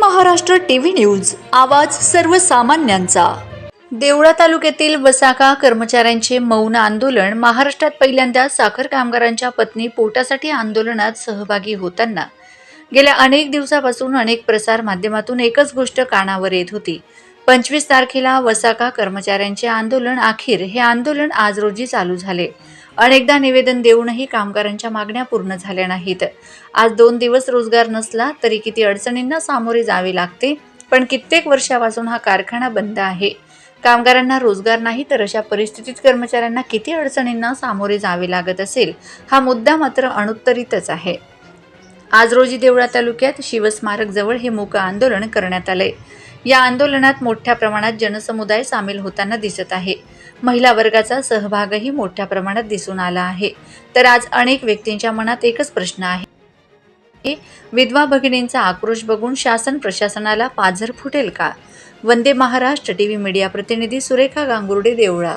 Maharashtra TV news आवाज सर्वसामान्यांचा. देवळा तालुक्यातील वसाका कर्मचाऱ्यांचे मौन आंदोलन महाराष्ट्रात पहिल्यांदा साखर कामगारांच्या पत्नी पोटासाठी आंदोलनात सहभागी होताना. गेल्या अनेक दिवसापासून अनेक प्रसार माध्यमातून एकच गोष्ट कानावर येत होती पंचवीस तारखेला वसाका कर्मचाऱ्यांचे आंदोलन अखेर. हे आंदोलन आज रोजी चालू झाले. अनेकदा निवेदन देऊनही कामगारांच्या मागण्या पूर्ण झाल्या नाहीत. आज दोन दिवस रोजगार नसला तरी किती अडचणींना सामोरे जावे लागते पण कित्येक वर्षापासून हा कारखाना बंद आहे. कामगारांना रोजगार नाही तर अशा परिस्थितीत कर्मचाऱ्यांना किती अडचणींना सामोरे जावे लागत असेल हा मुद्दा मात्र अनुत्तरितच आहे. आज रोजी देवळा तालुक्यात शिवस्मारक जवळ हे मूक आंदोलन करण्यात आले या आंदोलनात मोठ्या प्रमाणात जनसमुदाय सामील होताना दिसत आहे. महिला वर्गाचा सहभागही मोठ्या प्रमाणात दिसून आला आहे. तर आज अनेक व्यक्तींच्या मनात एकच प्रश्न आहे. विधवा भगिनींचा आक्रोश बघून शासन प्रशासनाला पाझर फुटेल का? वंदे महाराष्ट्र टीव्ही मीडिया प्रतिनिधी Surekha Gangurde Deola.